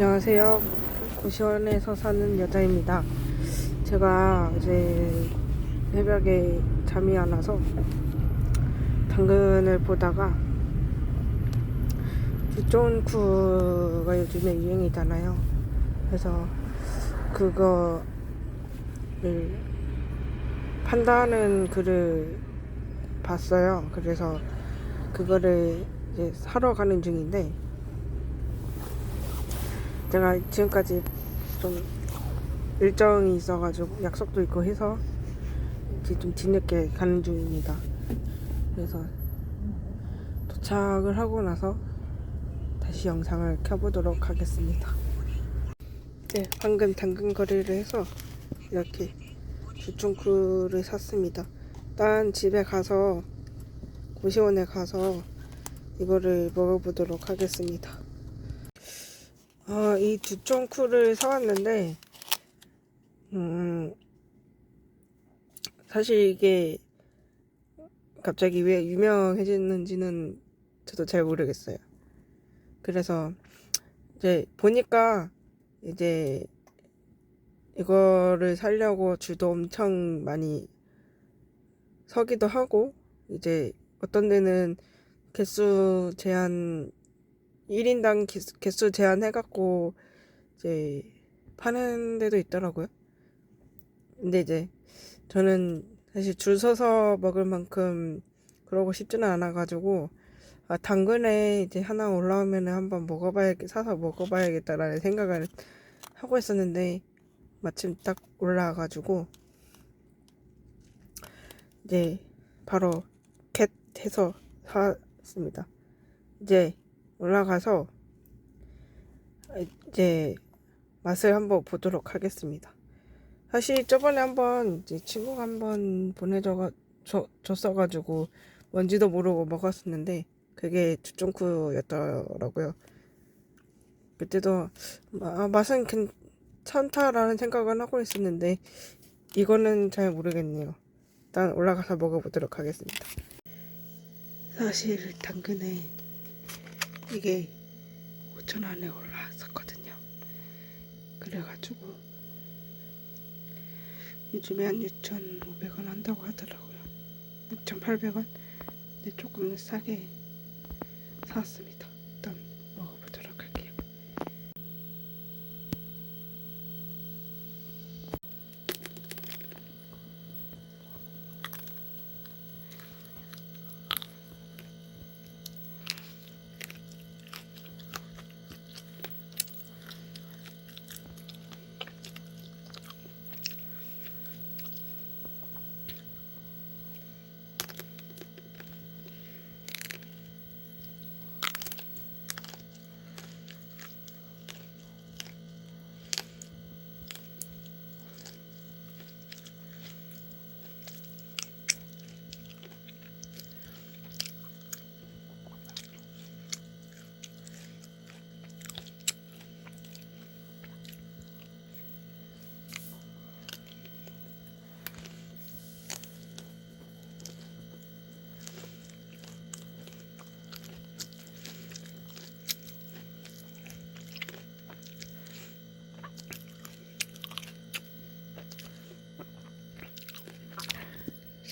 안녕하세요. 고시원에서 사는 여자입니다. 제가 이제 새벽에 잠이 안 와서 당근을 보다가 주존쿠가 요즘에 유행이잖아요. 그래서 그거를 판다는 글을 봤어요. 그래서 그거를 이제 사러 가는 중인데 제가 지금까지 좀 일정이 있어가지고 약속도 있고 해서 이제 좀 뒤늦게 가는 중입니다. 그래서 도착을 하고 나서 다시 영상을 켜보도록 하겠습니다. 네, 방금 당근 거래를 해서 이렇게 주중쿠를 샀습니다. 일단 집에 가서 고시원에 가서 이거를 먹어보도록 하겠습니다. 아, 이 두쫑쿠를 사왔는데, 음, 사실 이게 갑자기 왜 유명해졌는지는 저도 잘 모르겠어요. 그래서 이제 보니까 이제 이거를 살려고 줄도 엄청 많이 서기도 하고, 이제 어떤 데는 개수 제한 1인당 개수, 개수 제한해갖고 이제 파는 데도 있더라고요. 근데 이제 저는 사실 줄 서서 먹을 만큼 그러고 싶지는 않아가지고 아, 당근에 이제 하나 올라오면은 한번 먹어봐야 사서 먹어봐야겠다라는 생각을 하고 있었는데 마침 딱 올라와가지고 이제 바로 겟 해서 샀습니다. 이제 올라가서 이제 맛을 한번 보도록 하겠습니다. 사실 저번에 한번 이제 친구가 한번 보내줘 줬어가지고 뭔지도 모르고 먹었었는데 그게 주종쿠였더라고요. 그때도 아, 맛은 괜찮다라는 생각은 하고 있었는데 이거는 잘 모르겠네요. 일단 올라가서 먹어보도록 하겠습니다. 사실 당근에 이게 5천원에 올라왔었거든요. 그래가지고 요즘에 한 6,500원 한다고 하더라고요. 6,800원? 근데 조금 싸게 사왔습니다. 일단 먹어보도록 할게요.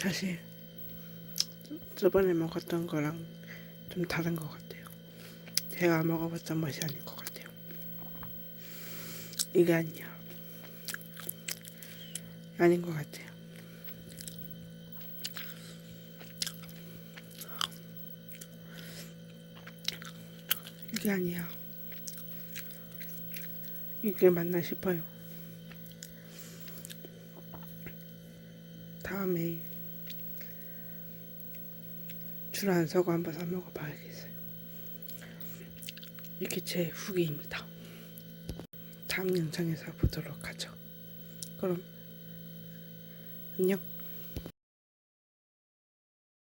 사실 저번에 먹었던 거랑 좀 다른 것 같아요. 제가 먹어봤던 맛이 아닐 것 같아요. 이게 아니야. 아닌 것 같아요. 이게 아니야. 이게 맞나 싶어요. 다음에 줄안 서고 한번 사 먹어봐야겠어요. 이게 제 후기입니다. 다음 영상에서 보도록 하죠. 그럼 안녕.